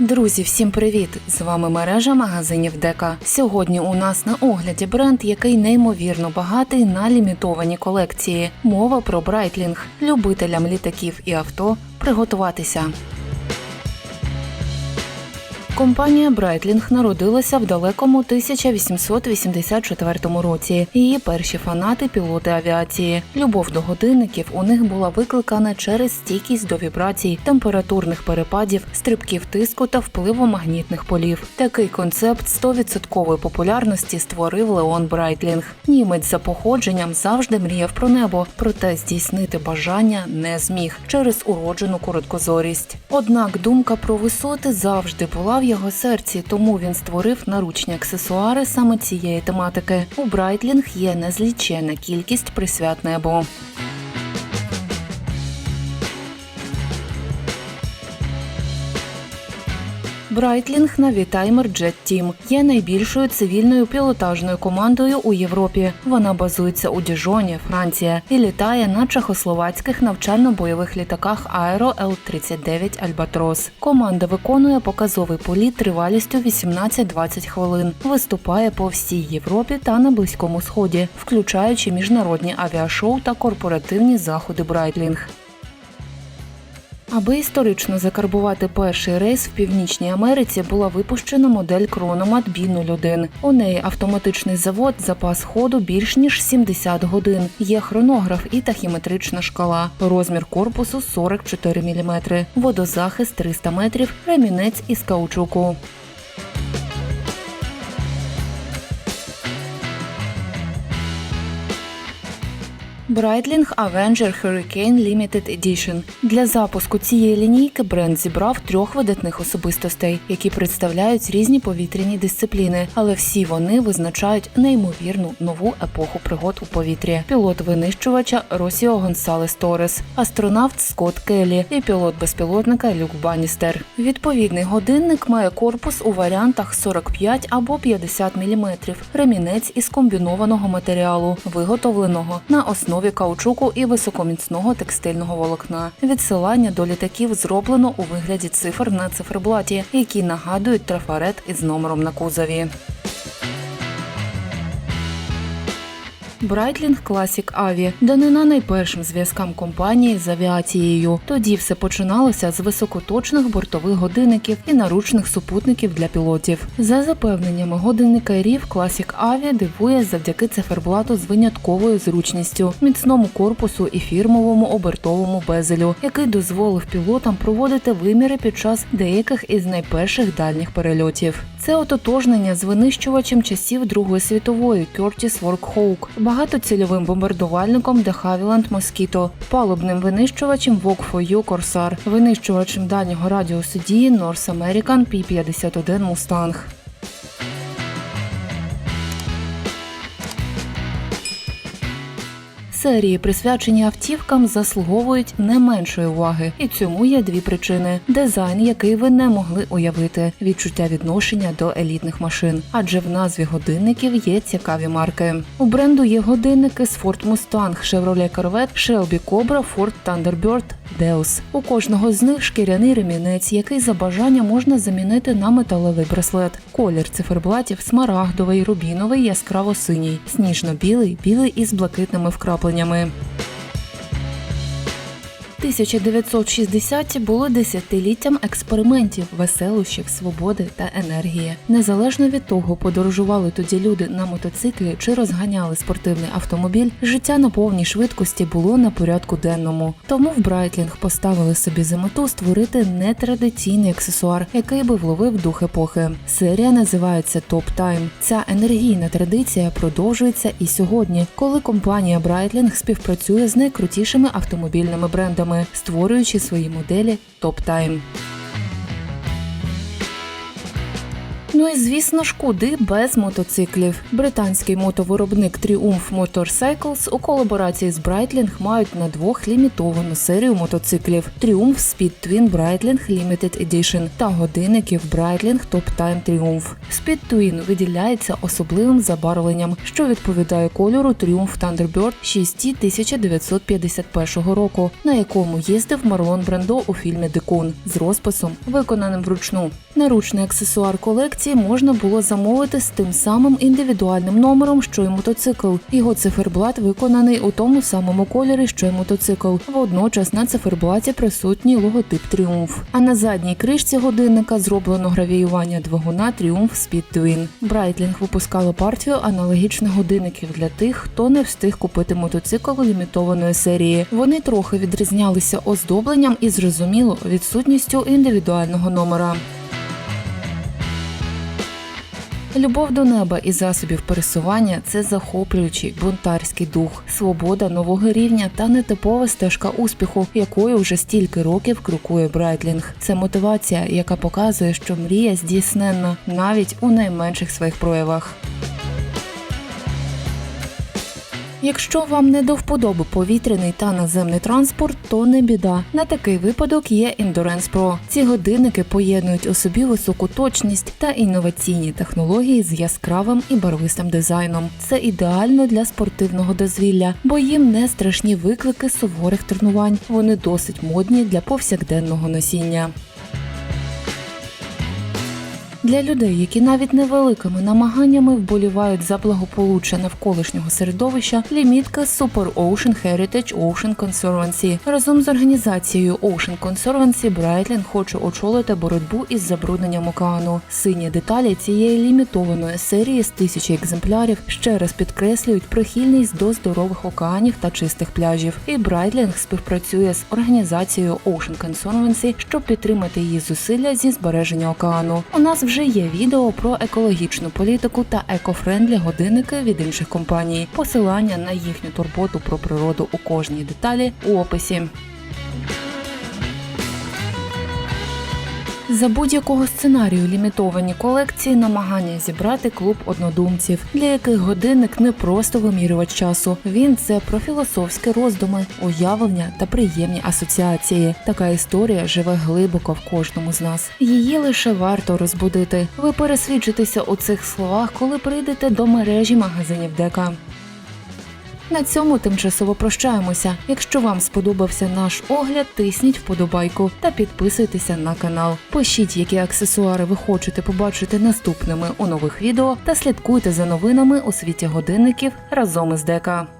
Друзі, всім привіт! З вами мережа магазинів Дека. Сьогодні у нас на огляді бренд, який неймовірно багатий на лімітовані колекції. Мова про Брайтлінг. Любителям літаків і авто приготуватися. Компанія Брайтлінг народилася в далекому 1884 році. Її перші фанати пілоти авіації. Любов до годинників у них була викликана через стійкість до вібрацій, температурних перепадів, стрибків тиску та впливу магнітних полів. Такий концепт 100% популярності створив Леон Брайтлінг. Німець за походженням завжди мріяв про небо, проте здійснити бажання не зміг через уроджену короткозорість. Однак думка про висоти завжди була в його серці, тому він створив наручні аксесуари саме цієї тематики. У Брайтлінг є незліченна кількість присвят небу. Брайтлінг Навітаймер Jet Team є найбільшою цивільною пілотажною командою у Європі. Вона базується у Діжоні, Франція, і літає на чехословацьких навчально-бойових літаках Аеро Л-39 Альбатрос. Команда виконує показовий політ тривалістю 18-20 хвилин. Виступає по всій Європі та на Близькому Сході, включаючи міжнародні авіашоу та корпоративні заходи Брайтлінг. Аби історично закарбувати перший рейс в Північній Америці, була випущена модель Крономат B01. У неї автоматичний завод, запас ходу більш ніж 70 годин. Є хронограф і тахіметрична шкала. Розмір корпусу 44 мм, водозахист 300 метрів, ремінець із каучуку. Breitling Avenger Hurricane Limited Edition. Для запуску цієї лінійки бренд зібрав трьох видатних особистостей, які представляють різні повітряні дисципліни, але всі вони визначають неймовірну нову епоху пригод у повітрі. Пілот винищувача Росіо Гонсалес Торес, астронавт Скотт Келлі і пілот безпілотника Люк Баністер. Відповідний годинник має корпус у варіантах 45 або 50 мм, ремінець із комбінованого матеріалу, виготовленого на основі каучуку і високоміцного текстильного волокна. Відсилання до літаків зроблено у вигляді цифр на циферблаті, які нагадують трафарет із номером на кузові. Breitling Classic Avi данина найпершим зв'язкам компанії з авіацією. Тоді все починалося з високоточних бортових годинників і наручних супутників для пілотів. За запевненнями годинникарів, Classic Avi дивує завдяки циферблату з винятковою зручністю, міцному корпусу і фірмовому обертовому безелю, який дозволив пілотам проводити виміри під час деяких із найперших дальніх перельотів. Це ототожнення з винищувачем часів Другої світової Кертіс Воркхоук, багатоцільовим бомбардувальником The Havilland Mosquito, палубним винищувачем Vogue4U Corsair, винищувачем дальнього радіусу дії North American P-51 Mustang. Серії, присвячені автівкам, заслуговують не меншої уваги, і цьому є дві причини: дизайн, який ви не могли уявити, відчуття відношення до елітних машин, адже в назві годинників є цікаві марки. У бренду є годинники з Ford Mustang, Chevrolet Corvette, Shelby Cobra, Ford Thunderbird, Deus. У кожного з них шкіряний ремінець, який за бажання можна замінити на металевий браслет. Колір циферблатів смарагдовий, рубіновий, яскраво синій, сніжно-білий, білий із блакитними вкрапленнями. 1960-ті були десятиліттям експериментів, веселощів, свободи та енергії. Незалежно від того, подорожували тоді люди на мотоциклі чи розганяли спортивний автомобіль, життя на повній швидкості було на порядку денному. Тому в Брайтлінг поставили собі за мету створити нетрадиційний аксесуар, який би вловив дух епохи. Серія називається Top Time. Ця енергійна традиція продовжується і сьогодні, коли компанія Брайтлінг співпрацює з найкрутішими автомобільними брендами, створюючи свої моделі Top Ну і звісно ж, куди без мотоциклів. Британський мотовиробник Triumph Motorcycles у колаборації з Breitling мають на двох лімітовану серію мотоциклів Triumph Speed Twin Breitling Limited Edition та годинників Breitling Top Time Triumph. Speed Twin виділяється особливим забарвленням, що відповідає кольору Triumph Thunderbird 6 1951 року, на якому їздив Марлон Брендо у фільмі Дикун з розписом, виконаним вручну. Наручний аксесуар колекції можна було замовити з тим самим індивідуальним номером, що й мотоцикл. Його циферблат виконаний у тому самому кольорі, що й мотоцикл. Водночас на циферблаті присутній логотип Тріумф. А на задній кришці годинника зроблено гравіювання двигуна Triumph Speed Twin. Breitling випускала партію аналогічних годинників для тих, хто не встиг купити мотоцикл лімітованої серії. Вони трохи відрізнялися оздобленням і зрозуміло відсутністю індивідуального номера. Любов до неба і засобів пересування це захоплюючий бунтарський дух, свобода нового рівня та нетипова стежка успіху, якою вже стільки років крокує Брайтлінг. Це мотивація, яка показує, що мрія здійсненна навіть у найменших своїх проявах. Якщо вам не до вподоби повітряний та наземний транспорт, то не біда. На такий випадок є Endurance Pro. Ці годинники поєднують у собі високу точність та інноваційні технології з яскравим і барвистим дизайном. Це ідеально для спортивного дозвілля, бо їм не страшні виклики суворих тренувань. Вони досить модні для повсякденного носіння. Для людей, які навіть невеликими намаганнями вболівають за благополуччя навколишнього середовища, лімітка Super Ocean Heritage Ocean Conservancy. Разом з організацією Ocean Conservancy Breitling хоче очолити боротьбу із забрудненням океану. Сині деталі цієї лімітованої серії з тисячі екземплярів ще раз підкреслюють прихильність до здорових океанів та чистих пляжів. І Breitling співпрацює з організацією Ocean Conservancy, щоб підтримати її зусилля зі збереження океану. У нас вже є відео про екологічну політику та екофрендлі годинники від інших компаній. Посилання на їхню турботу про природу у кожній деталі у описі. За будь-якого сценарію лімітовані колекції намагання зібрати клуб однодумців, для яких годинник не просто вимірювач часу. Він це про філософські роздуми, уявлення та приємні асоціації. Така історія живе глибоко в кожному з нас. Її лише варто розбудити. Ви пересвідчитеся у цих словах, коли прийдете до мережі магазинів дека. На цьому тимчасово прощаємося. Якщо вам сподобався наш огляд, тисніть вподобайку та підписуйтеся на канал. Пишіть, які аксесуари ви хочете побачити наступними у нових відео, та слідкуйте за новинами у світі годинників разом із дека.